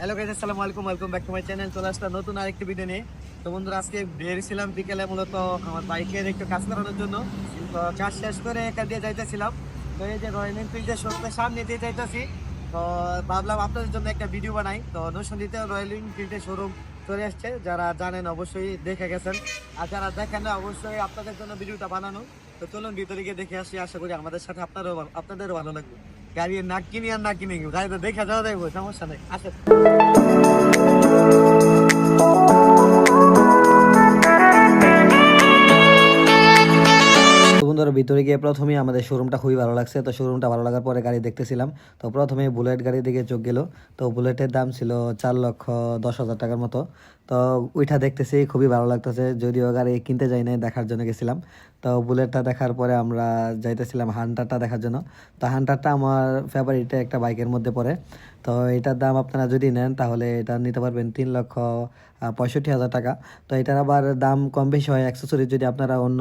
Hello guys আসসালামু আলাইকুম welcome back to my channel চলে আসলাম নতুন আরেকটি ভিডিও নিয়ে। তো বন্ধুরা, আজকে বেরিয়েছিলাম বিকেলে মূলত আমার বাইকের একটু কাজ করানোর জন্য। কাজ শেষ করে একা দিয়ে যাইতেছিলাম। তো এই যে রয়্যাল এনফিল্ডের শোরুমের সামনে দিয়ে যাইতেছি। তো ভাবলাম আপনাদের জন্য একটা ভিডিও বানাই। তো নসন্দিতে রয়্যাল এনফিল্ডের শোরুম চলে আসছে। যারা জানেন অবশ্যই দেখে গেছেন। আর যারা দেখেন অবশ্যই আপনাদের জন্য ভিডিওটা বানানো। তো চলুন ভিতরে গিয়ে দেখে আসি। আশা করি আমাদের সাথে আপনারও আপনাদেরও ভালো লাগবে। গাড়ি না কিনি আর না কিনি। গাড়িতে দেখে যাওয়া দেখব সমস্যা নেই। আসেন। ভিতরে গিয়ে প্রথমেই আমাদের শোরুমটা খুবই ভালো লাগছে। তো শোরুমটা ভালো লাগার পরে গাড়ি দেখতেছিলাম। তো প্রথমে বুলেট গাড়ি দিকে চোখ গেল। তো বুলেটের দাম ছিল চার লক্ষ দশ হাজার টাকার মতো। তো ওইটা দেখতেছি, খুবই ভালো লাগতেছে। যদিও গাড়ি কিনতে যাই নাই, দেখার জন্য গেছিলাম। তো বুলেটটা দেখার পরে আমরা যাইতেছিলাম হান্টারটা দেখার জন্য। তো হান্টারটা আমার ফেভারিট একটা বাইকের মধ্যে পড়ে। তো এটার দাম আপনারা যদি নেন, তাহলে এটা নিতে পারবেন তিন লক্ষ পঁয়ষট্টি হাজার টাকা। তো এটার আবার দাম কম বেশি হয় অ্যাক্সেসরি যদি আপনারা অন্য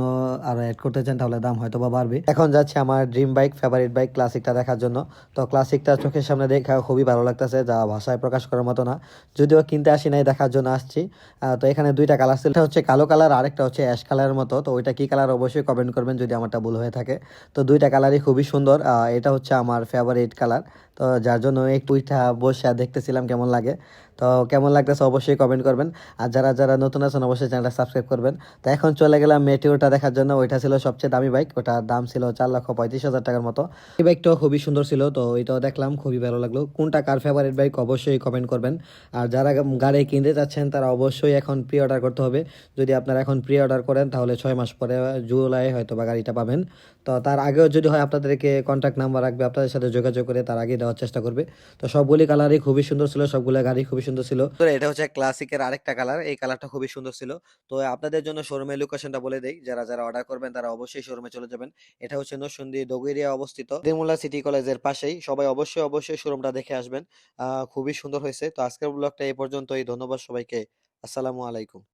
আরও অ্যাড করতে চান, তাহলে দাম হয়তো বা বাড়বে। এখন যাচ্ছে আমার ড্রিম বাইক ফেভারিট বাইক ক্লাসিকটা দেখার জন্য। তো ক্লাসিকটা চোখের সামনে দেখা খুবই ভালো লাগতেছে, যা ভাষায় প্রকাশ করার মতো না। যদিও কিনতে আসি নাই, দেখার জন্য আসছি। আহ, তো এখানে দুইটা কালার ছিল। এটা হচ্ছে কালো কালার আর একটা হচ্ছে অ্যাশ কালারের মতো। তো ওইটা কী কালার অবশ্যই কমেন্ট করবেন যদি আমারটা ভুল হয়ে থাকে। তো দুইটা কালারই খুবই সুন্দর। এটা হচ্ছে আমার ফেভারিট কালার তো যার জন্য একটু ওইটা বসে দেখতেছিলাম কেমন লাগে। তো কেমন লাগতেছে অবশ্যই কমেন্ট করবেন। আর যারা যারা নতুন আছেন, অবশ্যই চ্যানেলটা সাবস্ক্রাইব করবেন। তো এখন চলে গেলাম মেটিওরটা দেখার জন্য। ওইটা ছিল সবচেয়ে দামি বাইক ওটার দাম ছিল চার লক্ষ পঁয়ত্রিশ হাজার টাকার মতো। এই বাইকটাও খুবই সুন্দর ছিল। তো ওইটাও দেখলাম, খুবই ভালো লাগল। কোনটা কার ফেভারিট বাইক অবশ্যই কমেন্ট করবেন। আর যারা গাড়ি কিনতে চাচ্ছেন, তারা অবশ্যই এখন প্রি অর্ডার করতে হবে। যদি আপনারা এখন প্রি অর্ডার করেন, তাহলে ছয় মাস পরে জুলাই হয়তো বা গাড়িটা পাবেন। তো তার আগেও যদি হয়, আপনাদেরকে কন্ট্যাক্ট নাম্বার রাখবে। আপনাদের সাথে যোগাযোগ করে তার আগে দেওয়ার চেষ্টা করবে। তো সবগুলি কালারই খুবই সুন্দর ছিল, সবগুলো গাড়ি খুবই সুন্দর ছিল। তো এটা হচ্ছে ক্লাসিকের আরেকটা কালার এই কালারটা খুবই সুন্দর ছিল। তো আপনাদের জন্য শোরুমের লোকেশনটা বলে দেই, যারা যারা অর্ডার করবেন তারা অবশ্যই শোরুমে চলে যাবেন। এটা হচ্ছে নরসিংদী ডগুরিয়া অবস্থিত। দিমুলা সিটি কলেজের পাশেই, সবাই অবশ্যই অবশ্যই শোরুমটা দেখে আসবেন। খুবই সুন্দর হয়েছে। তো আজকের ব্লগটা এই পর্যন্তই। ধন্যবাদ সবাইকে। আসসালামু আলাইকুম।